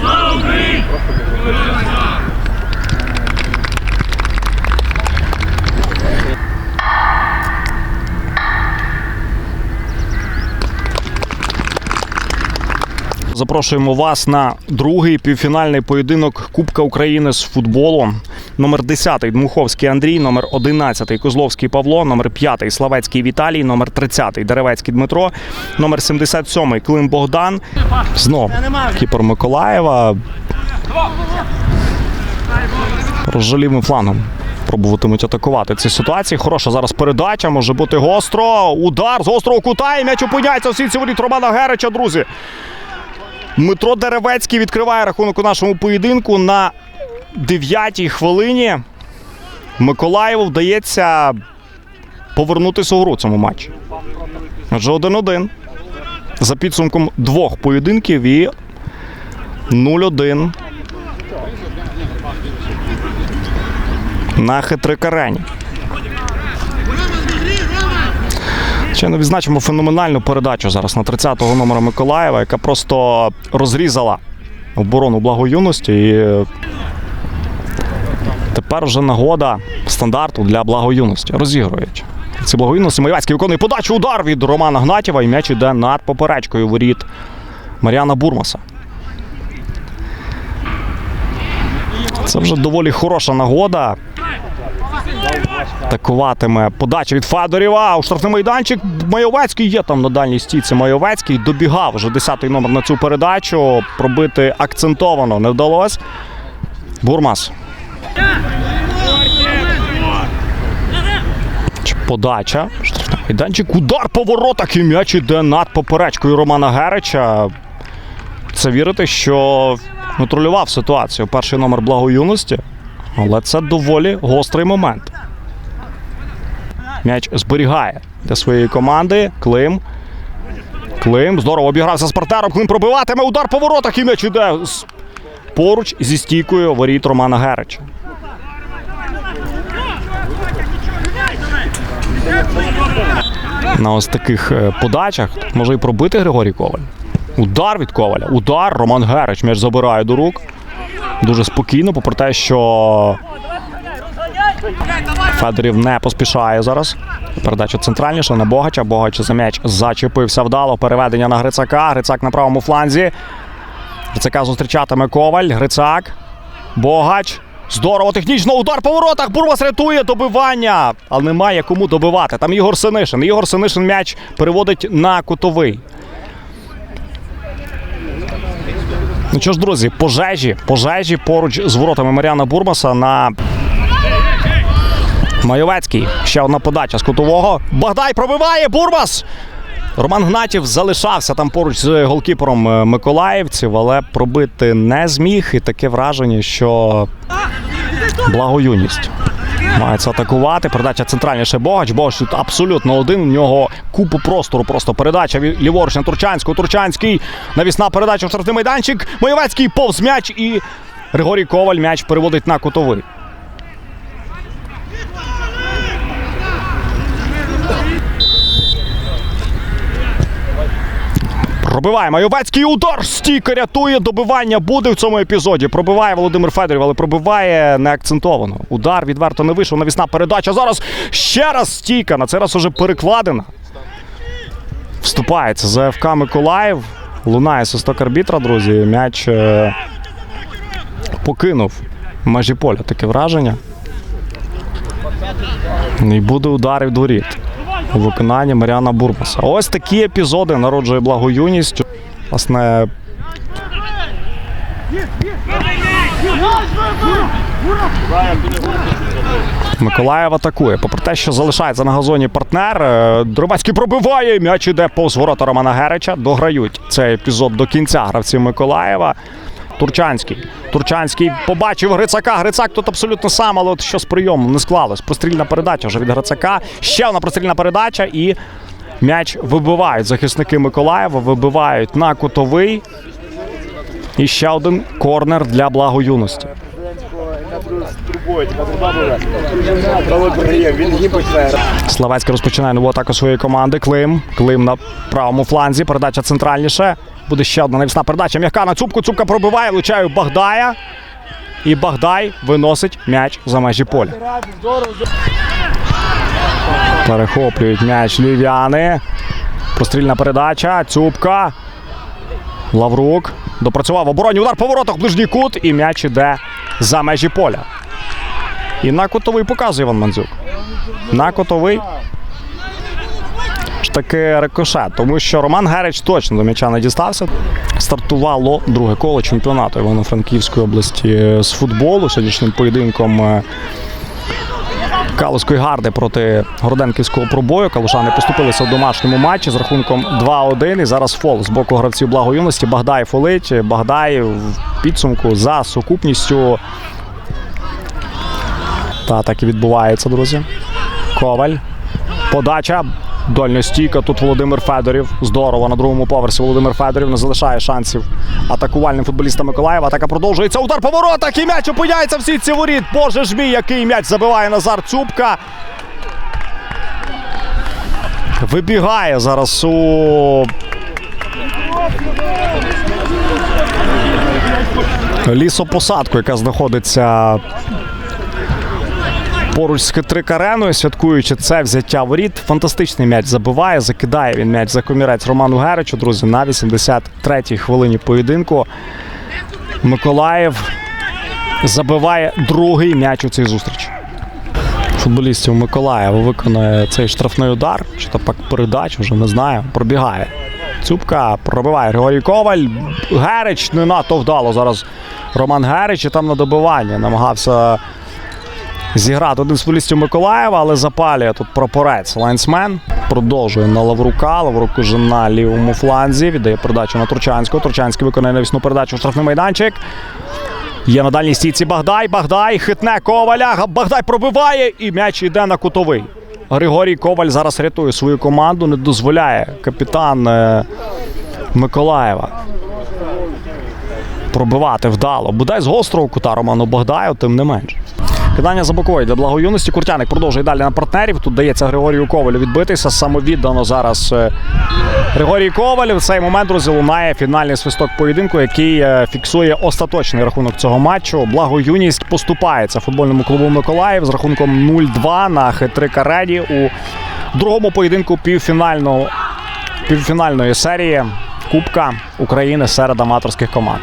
Слава Україні! Запрошуємо вас на другий півфінальний поєдинок Кубка України з футболу. Номер 10 Дмуховський Андрій, номер 11 Козловський Павло, номер 5 Славецький Віталій, номер 30 Деревецький Дмитро, номер 77 Клим Богдан. Знов кіпер Миколаєва. Розжалівим флангом пробуватимуть атакувати ці ситуації. Хороша зараз передача, може бути гостро. Удар з гострого кута і м'яч опиняється в сітці воріт Романа Герича, друзі. Дмитро Деревецький відкриває рахунок у нашому поєдинку на 9-й хвилині. Миколаєву вдається повернутися у гру цьому матчі. Отже, 1-1. За підсумком двох поєдинків і 0-1 на хитрикарені. Ще не відзначимо феноменальну передачу зараз на 30-го номера Миколаєва, яка просто розрізала оборону благоюності. І тепер вже нагода стандарту для благоюності. Розігрують. Ці благоюності Маєвецький виконує подачу удар від Романа Гнатєва і м'яч іде над поперечкою воріт Маріана Бурмаса. Це вже доволі хороша нагода. Атакуватиме подача від Федорєва. У штрафний майданчик Майовецький є там на дальній стійці. Майовецький добігав вже 10-й номер на цю передачу. Пробити акцентовано не вдалося. Бурмас. Подача. Майданчик. Удар по воротах і м'яч іде над поперечкою Романа Герича. Це вірити, що контролював ситуацію. Перший номер благоюності. Але це доволі гострий момент. М'яч зберігає для своєї команди. Клим. Клим здорово обігрався з партнером. Клим пробиватиме удар по воротах і м'яч іде поруч зі стійкою воріт Романа Герича. На ось таких е, подачах може і пробити Григорій Коваль. Удар від Коваля. Удар. Роман Герич м'яч забирає до рук. Дуже спокійно, попри те, що Федорів не поспішає зараз. Передача центральніша на Богача. Богач за м'яч зачепився вдало. Переведення на Грицака. Грицак на правому фланзі. Грицака зустрічатиме Коваль. Грицак. Богач. Здорово, технічно удар по воротах. Бурвас рятує добивання. Але немає кому добивати. Там Ігор Синишин. Ігор Синишин м'яч переводить на кутовий. Ну що ж, друзі, пожежі, пожежі поруч з воротами Маріана Бурмаса на Майовецький. Ще одна подача з кутового. Багдай пробиває Бурмас. Роман Гнатів залишався там поруч з голкіпером е, Миколаївців, але пробити не зміг. І таке враження, що благоюність. Мається атакувати. Передача центральніше Богач. Богач тут абсолютно один. У нього купу простору. Просто передача ліворуч на Турчанську. Турчанський. Навісна передача в штрафний майданчик. Моєвецький повз м'яч і Григорій Коваль м'яч переводить на кутовий. Пробиває Майовецький удар. Стійка рятує. Добивання буде в цьому епізоді. Пробиває Володимир Федорів, але пробиває не акцентовано. Удар відверто не вийшов. Навісна передача. Зараз ще раз стійка. На цей раз уже перекладена. Вступається за ФК Миколаїв. Лунає свисток арбітра, друзі. М'яч е, покинув межі поля. Таке враження. І буде удар від воріт у виконанні Маріана Бурбаса. Ось такі епізоди народжує благоюність. Власне. Миколаєв атакує. Попри те, що залишається на газоні партнер. е, Дробацький пробиває. М'яч іде повз ворота Романа Герича. Дограють цей епізод до кінця гравці Миколаєва. Турчанський. Турчанський побачив Грицака. Грицак тут абсолютно сам, але от що з прийомом не склалось. Прострільна передача вже від Грицака. Ще одна прострільна передача і м'яч вибивають захисники Миколаєва, вибивають на кутовий. І ще один корнер для благоюності. Він їм. Славецький розпочинає нову атаку своєї команди. Клим. Клим на правому фланзі. Передача центральніше. Буде ще одна навісна передача. М'яка на цупку. Цупка пробиває, влучає Багдая. І Багдай виносить м'яч за межі поля. Перехоплюють м'яч львів'яни. Прострільна передача. Цупка. Лаврук. Допрацював обороні. Удар по воротах, ближній кут. І м'яч іде за межі поля. І на котовий показує Іван Мандзюк. На котовий. Таки рикошет, тому що Роман Герич точно до м'яча не дістався. Стартувало друге коло чемпіонату Івано-Франківської області з футболу сьогоднішнім поєдинком. е, Калуської гарди проти Городенківського пробою. Калушани поступилися в домашньому матчі з рахунком 2-1. І зараз фол з боку гравців благоюності. Багдай фолить. Багдай в підсумку за сукупністю. Та так і відбувається, друзі. Коваль. Подача. Дольня стійка. Тут Володимир Федорів. Здорово на другому поверсі. Володимир Федорів не залишає шансів атакувальним футболістам Миколаєва. Атака продовжується. Удар по воротах. І м'яч опиняється в сітці воріт. Боже ж мій, який м'яч забиває Назар Цупка. Вибігає зараз у лісопосадку, яка знаходиться поруч з Хитрик-ареною, святкуючи це взяття воріт. Фантастичний м'яч забиває, закидає він м'яч за комірець Роману Геричу, друзі, на 83-й хвилині поєдинку. Миколаїв забиває другий м'яч у цій зустрічі. Футболістів Миколаєва виконує цей штрафний удар, чи то пак передач, вже не знаю. Пробігає. Цюбка пробиває Григорій Коваль. Герич не надто вдало зараз. Роман Герич і там на добивання намагався зіграти один з футболістів Миколаєва, але запалює тут прапорець. Лайнсмен продовжує на Лаврука. Лаврук уже на лівому фланзі. Віддає передачу на Турчанського. Турчанський виконує навісну передачу в штрафний майданчик. Є на дальній стійці Багдай. Багдай хитне Коваля. Багдай пробиває і м'яч йде на кутовий. Григорій Коваль зараз рятує свою команду, не дозволяє капітан е, Миколаєва пробивати вдало. Бодай з гострого кута Роману Багдаю, тим не менш. Кидання за бокової для благоюності. Куртяник продовжує далі на партнерів. Тут дається Григорію Ковалю відбитися. Самовіддано зараз е, Григорій Коваль. В цей момент друзі, лунає фінальний свисток поєдинку, який е, фіксує остаточний рахунок цього матчу. Благоюність поступається футбольному клубу Миколаїв з рахунком 0-2 на хитрик арені у другому поєдинку півфінальної серії Кубка України серед аматорських команд.